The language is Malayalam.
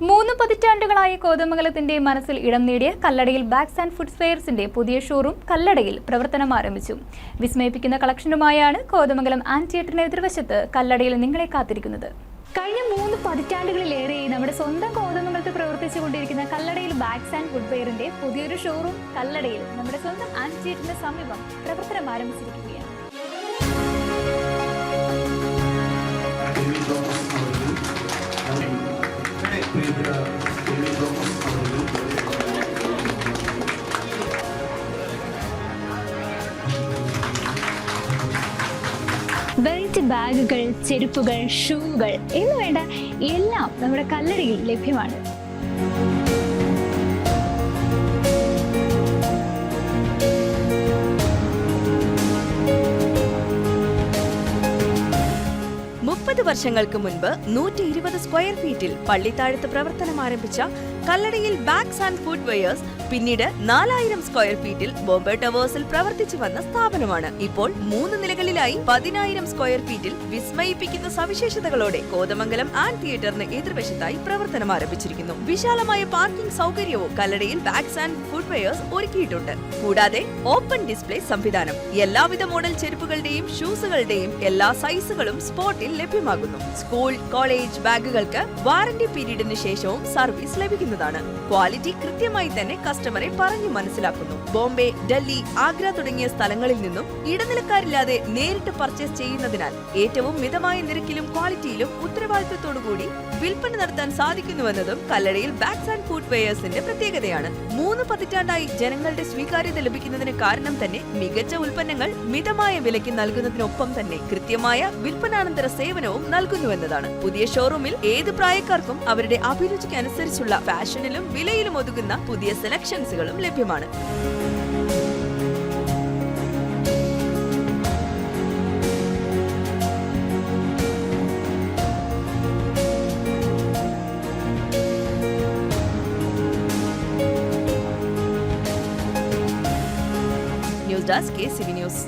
മൂന്ന് പതിറ്റാണ്ടുകളായി കോതമംഗലത്തിന്റെ മനസ്സിൽ ഇടം നേടിയ കല്ലടയിൽ ബാഗ്സ് ആൻഡ് ഫുഡ് ഫെയർസിന്റെ പുതിയ ഷോറൂം കല്ലടയിൽ പ്രവർത്തനം ആരംഭിച്ചു. വിസ്മയിപ്പിക്കുന്ന കളക്ഷനുമായാണ് കോതമംഗലം ആൻഡ് തിയേറ്ററിന് എതിർവശത്ത് കല്ലടയിൽ നിങ്ങളെ കാത്തിരിക്കുന്നത്. കഴിഞ്ഞ മൂന്ന് പതിറ്റാണ്ടുകളിലേറെ നമ്മുടെ സ്വന്തം കോതമംഗലത്ത് പ്രവർത്തിച്ചു കൊണ്ടിരിക്കുന്ന കല്ലടയിൽ ബാഗ്സ് ആൻഡ് ഫുഡ് ഫെയറിന്റെ പുതിയൊരു ഷോറൂം കല്ലടയിൽ നമ്മുടെ സ്വന്തം ആൻഡ് തിയേറ്ററിന് സമീപം പ്രവർത്തനം ആരംഭിച്ചിരിക്കുകയാണ് വെറൈറ്റി ബാഗുകൾ ചെരുപ്പുകൾ ഷൂകൾ എന്ന് വേണ്ട എല്ലാം നമ്മുടെ കല്ലടയിൽ ലഭ്യമാണ്. മുപ്പത് വർഷങ്ങൾക്ക് മുൻപ് നൂറ്റി ഇരുപത് സ്ക്വയർ ഫീറ്റിൽ പള്ളിത്താഴത്ത് പ്രവർത്തനം ആരംഭിച്ച Kalladayil bags and foot wears പിന്നീട് നാലായിരം സ്ക്വയർ ഫീറ്റിൽ ബോംബെ ടവേഴ്സിൽ പ്രവർത്തിച്ചു വന്ന സ്ഥാപനമാണ്. ഇപ്പോൾ മൂന്ന് നിലകളിലായി പതിനായിരം സ്ക്വയർ ഫീറ്റിൽ വിസ്മയിപ്പിക്കുന്ന സവിശേഷതകളോടെ കോതമംഗലം ആൻഡ് തിയേറ്ററിന് എതിർവശത്തായി പ്രവർത്തനം ആരംഭിച്ചിരിക്കുന്നു. വിശാലമായ പാർക്കിംഗ് സൗകര്യവും Kalladayil bags and foot wears ഒരുക്കിയിട്ടുണ്ട്. കൂടാതെ ഓപ്പൺ ഡിസ്പ്ലേ സംവിധാനം. എല്ലാവിധ മോഡൽ ചെരുപ്പുകളുടെയും ഷൂസുകളുടെയും എല്ലാ സൈസുകളും സ്പോട്ടിൽ ലഭ്യമാകുന്നു. സ്കൂൾ കോളേജ് ബാഗുകൾക്ക് വാറന്റി പീരീഡിന് ശേഷവും സർവീസ് ലഭിക്കുന്നതാണ്. ക്വാളിറ്റി കൃത്യമായി തന്നെ കസ്റ്റമറെ പറഞ്ഞു മനസ്സിലാക്കുന്നു. ബോംബെ ഡൽഹി ആഗ്ര തുടങ്ങിയ സ്ഥലങ്ങളിൽ നിന്നും ഇടനിലക്കാരില്ലാതെ നേരിട്ട് പർച്ചേസ് ചെയ്യുന്നതിനാൽ ഏറ്റവും മിതമായ നിരക്കിലും ക്വാളിറ്റിയിലും ഉത്തരവാദിത്തത്തോടുകൂടി വിൽപ്പന നടത്താൻ സാധിക്കുന്നുവെന്നതും കല്ലടയിൽ ബാഗ്സ് ആൻഡ് ഫുഡ് വെയേഴ്സിന്റെ പ്രത്യേകതയാണ്. മൂന്ന് പതിറ്റാണ്ടായി ജനങ്ങളുടെ സ്വീകാര്യത ലഭിക്കുന്നതിന് കാരണം തന്നെ മികച്ച ഉൽപ്പന്നങ്ങൾ മിതമായ വിലയ്ക്ക് നൽകുന്നതിനൊപ്പം തന്നെ കൃത്യമായ വിൽപ്പനാനന്തര സേവനവും നൽകുന്നുവെന്നതാണ്. പുതിയ ഷോറൂമിൽ ഏത് പ്രായക്കാർക്കും അവരുടെ അഭിരുചിക്കനുസരിച്ചുള്ള ഫാഷനിലും വിലയിലും ഒതുങ്ങുന്ന പുതിയ സെലക്ഷൻസുകളും ലഭ്യമാണ്. News desk K C V news.